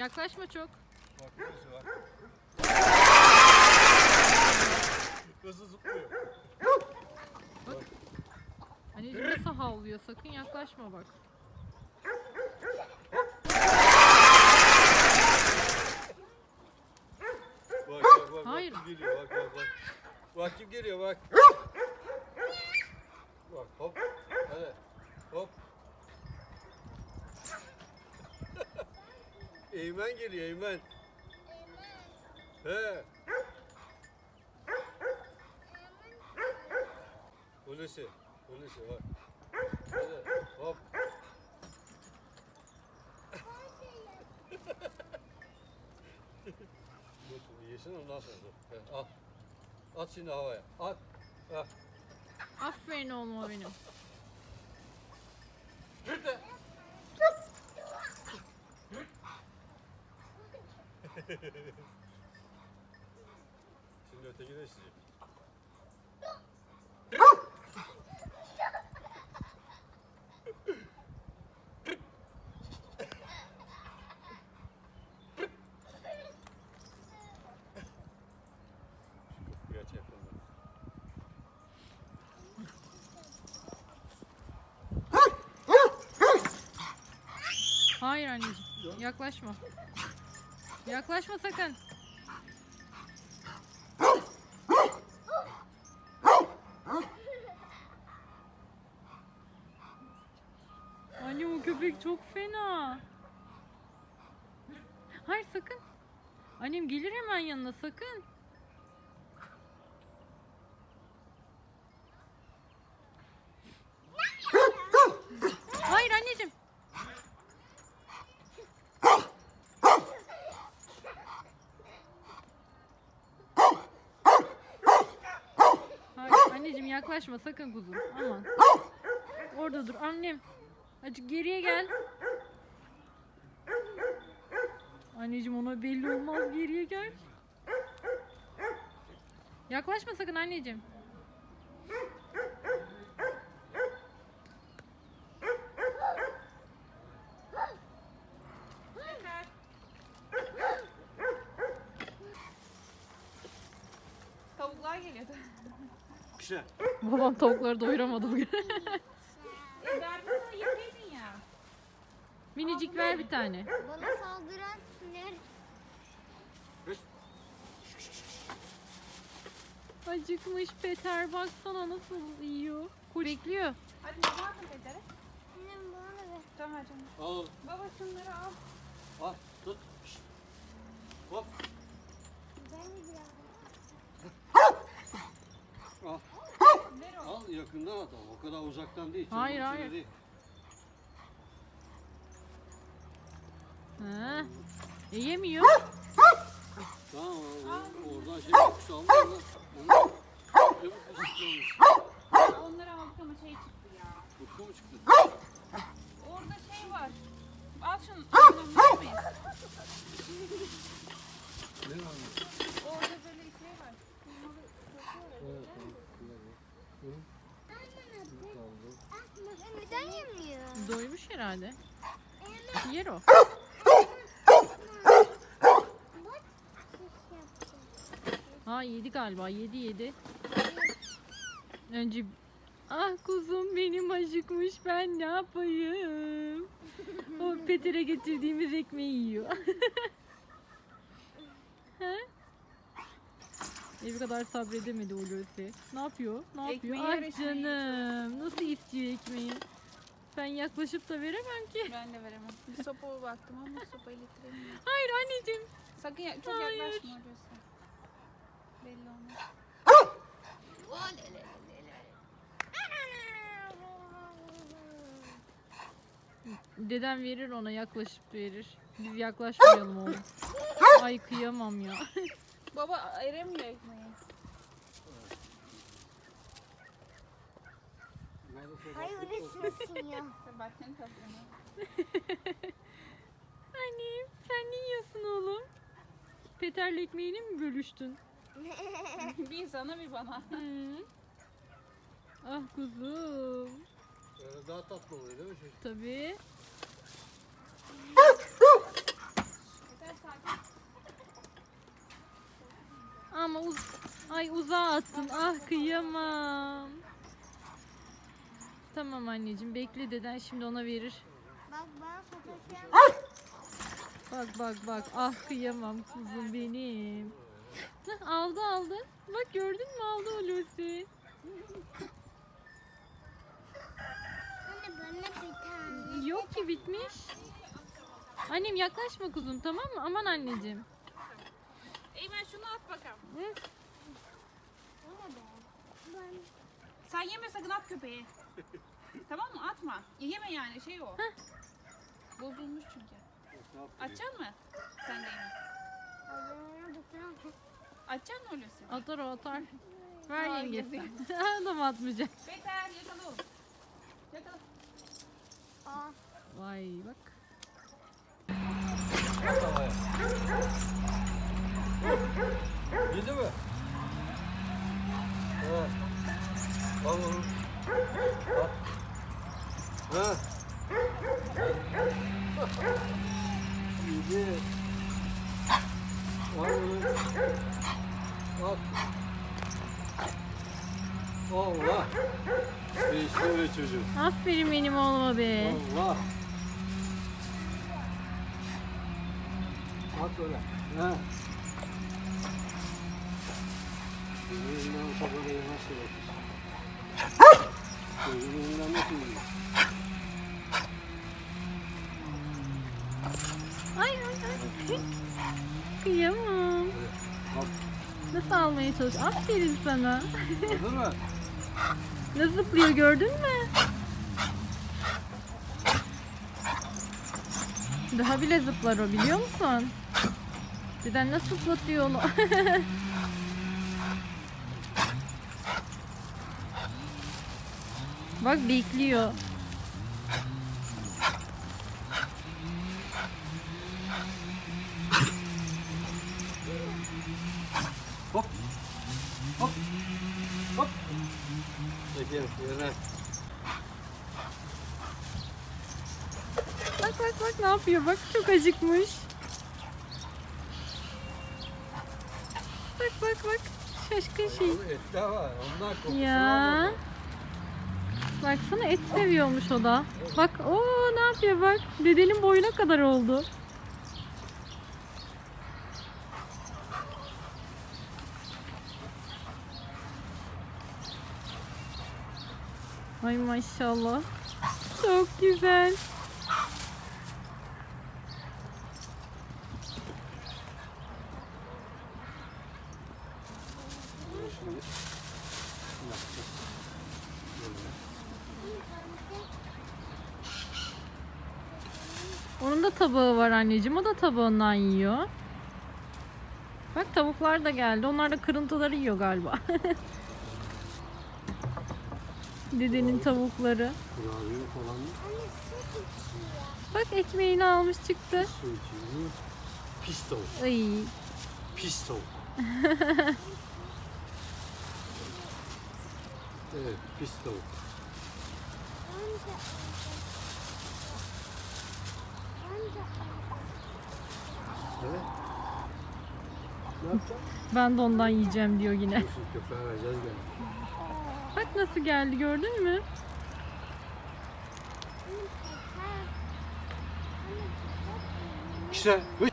Yaklaşma çok. Bak nasıl bak. Nasıl zıplıyor. Anneciğim nasıl havlıyor sakın yaklaşma bak. Bak bak bak. Hayır. Bak kim geliyor bak bak bak. Bak kim geliyor bak. Bak hop. Hadi. Hop. Eymen geliyor Eymen. He. Hulusi. Hulusi bak. Hadi hop. Dur şimdi yesin ondan sonra dur. He, al. At şimdi havaya. At. At. Aferin oğluma benim. Nerede? Şimdi öteki de yakından. Hayır anneciğim. Yaklaşma. Yaklaşma sakın. Anne o köpek çok fena. Hayır sakın. Annem gelir hemen yanına sakın. Hayır anneciğim. Hayır anneciğim yaklaşma sakın kuzum. Aman. Orada dur annem. Azıcık geriye gel. Anneciğim ona belli olmaz geriye gel. Yaklaşma sakın anneciğim. Tavuklar geliyordu. Güzel. Babam tavukları doyuramadı bugün. E vermesen yeseydin ya. Minicik ver bir tane. Bana saldıran ner Acıkmış Peter baksana nasıl yiyor. Kurekliyor. Hadi ne yapın Peder'e? Annem bana da ver. Tamam canım. Al Baba şunları al. al tut. Şşt. Hop. Ben de biraz. Al. Ver o. Ama o kadar uzaktan değil. Hayır, hayır. Değil. Ha. E, yemiyor. Tamam o- o- oradan şey kokusu alma ondan. Ondan. Çabuk ısıtmamış. Onları aldık ama şey çıktı ya. Koku mu çıktı? Orada şey var. Al şunu. Şunu verir miyiz? Ne var? Orada böyle şey var. Neden yemiyor? Doymuş herhalde. Yer o. Ha yedi galiba. Yedi yedi. Önce Ah kuzum benim acıkmış ben ne yapayım? O Peter'e getirdiğimiz ekmeği yiyor. He? Ev kadar sabredemedi Hulusi. Ne yapıyor? Ne yapıyor? Ekmeği Ah canım. Nasıl istiyor ekmeği? Ben yaklaşıp da veremem ki. Ben de veremem. Bir sopa baktım ama sopayı getiremiyorum. Hayır anneciğim. Sakın ya, çok Hayır. yaklaşma orası. Belli olmaz. Dedem verir ona yaklaşıp verir. Biz yaklaşmayalım oğlum. Ay kıyamam ya. Baba eremiyor ekmeği. Hayır öyle sensin ya. Bak seni topluyorum. Annem sen ne yiyorsun oğlum? Peter'le ekmeğini mi bölüştün? bir sana bir bana. Ah kuzum. Böyle daha tatlı oluyor değil mi çocuk? Tabii. Ama uz ay uzağa attın. Ah kıyamam. Tamam anneciğim bekle deden şimdi ona verir. Bak bana fotoğraf Bak bak bak. Ah kıyamam kuzum benim. Hah, aldı aldı. Bak gördün mü aldı Hulusi. Anne bana bir tane. Yok ki bitmiş. Annem yaklaşma kuzum tamam mı? Aman anneciğim. Eymen şunu at bakalım. Hı? O ne be? Ben Sen yeme sakın at köpeği. tamam mı? Atma. Yeme yani şey o. Bozulmuş çünkü. Açacaksın mı? Sen de bakıyorum. Açacaksın mı Hulusi? Atar o atar. Ver Ay, yengesi. Adam atmayacak. Beter yakala oğlum. Yakala. Aa, Vay bak. Yedi mi? Al onu. Al. Ha. Yedi. Al onu. Al. Allah. İşte öyle çocuk. Aferin benim oğluma be. Allah. At öyle. Ha. Nasıl bakıyorsun? Gözümden nasıl yiyor? Ay ay ay. Kıyamam. Nasıl almaya çalış? Aferin sana. Gördün mü? Nasıl zıplıyor gördün mü? Daha bile zıplar o biliyor musun? Deden nasıl zıplatıyor onu? Bak bekliyor. Hop. Hop. Hop. Çekil yerine. Bak bak bak ne yapıyor bak çok acıkmış. Bak bak bak şaşkın şey. Onun etler var. Onlar kokusunu Ya. almadı. Baksana et seviyormuş o da. Bak o ne yapıyor bak. Dedenin boyuna kadar oldu. Ay maşallah. Çok güzel. Şimdi yapacağız. Onun da tabağı var anneciğim. O da tabağından yiyor. Bak tavuklar da geldi. Onlar da kırıntıları yiyor galiba. Dedenin tavukları. Kurabiye falan. Bak ekmeğini almış çıktı. su içiyor. Pis tavuk. Ay. Pis tavuk. evet pis tavuk. Amca. Amca. Evet. Ne yapacaksın? Ben de ondan yiyeceğim diyor yine. Şimdi köpeğe vereceğiz gene. Bak nasıl geldi gördün mü? İşte. Hıç.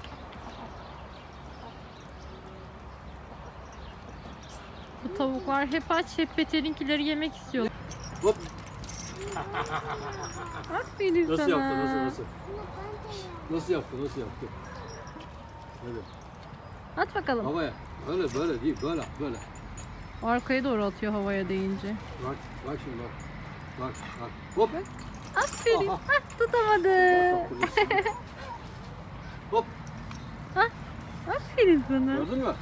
Bu tavuklar hep aç, hep Beter'inkileri yemek istiyor. Hop. Aferin Nasıl sana. yaptı nasıl nasıl? Nasıl yaptı nasıl yaptı? Hadi At bakalım. havaya. Böyle böyle değil böyle böyle. Arkaya doğru atıyor havaya deyince. Bak bak şimdi bak. Bak bak. Hop. Aferin. Aha. Hah, tutamadı. Bak. Hop. Aferin sana. Gördün mü?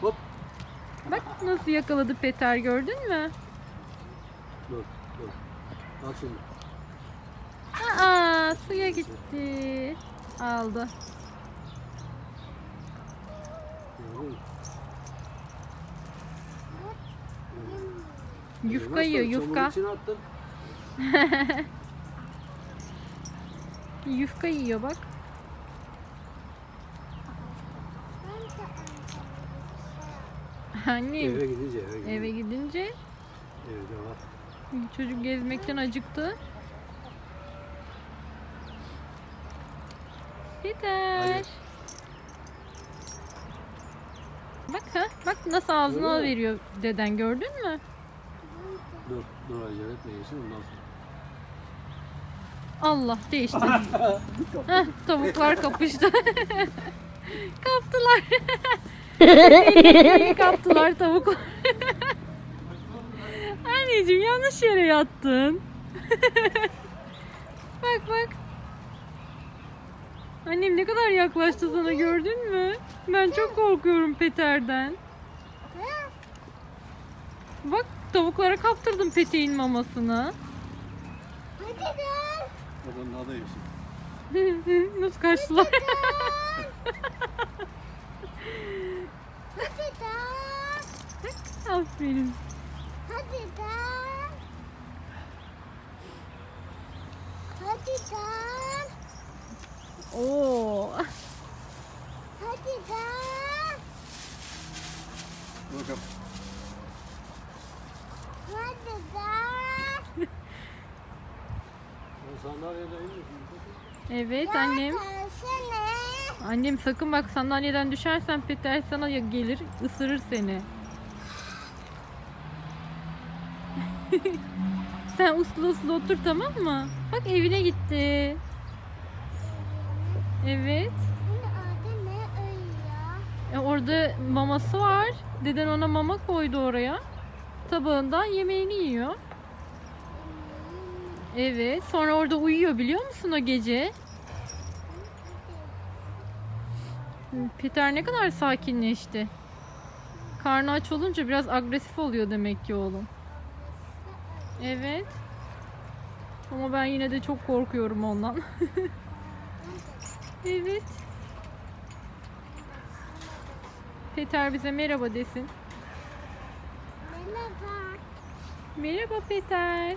Hop. Bak nasıl yakaladı Peter gördün mü? Dur dur. Al şimdi. Aa suya gitti. Aldı. Yufka yiyor yufka. Yufka yiyor bak. Annem Eve gidince eve gidince. eve gidince Evde var. çocuk gezmekten acıktı. Peter. Hadi. Bak ha, bak nasıl ağzına Oo. veriyor deden gördün mü? Dur, dur acele etme yesin ondan sonra. Allah değişti. Heh, tavuklar kapıştı. Kaptılar. Ekmeği kaptılar tavuk. Anneciğim yanlış yere yattın. bak bak. Annem ne kadar yaklaştı sana gördün mü? Ben çok korkuyorum Peter'den. Bak tavuklara kaptırdım peteğin mamasını. Yesin. Nasıl kaçtılar? Hadi gel. Aferin. Hadi gel. Hadi gel. Oo. Hadi gel. Bakalım. Hadi sandalyede inmişim. Evet annem. Gelsene. Annem sakın bak sandalyeden düşersen Peter sana gelir ısırır seni. Sen uslu uslu otur tamam mı? Bak evine gitti. Evet. E, orada maması var. Deden ona mama koydu oraya. Tabağından yemeğini yiyor. Evet. Sonra orada uyuyor biliyor musun o gece? Peter ne kadar sakinleşti. Karnı aç olunca biraz agresif oluyor demek ki oğlum. Evet. Ama ben yine de çok korkuyorum ondan. evet. Peter bize merhaba desin. Merhaba. Merhaba Peter.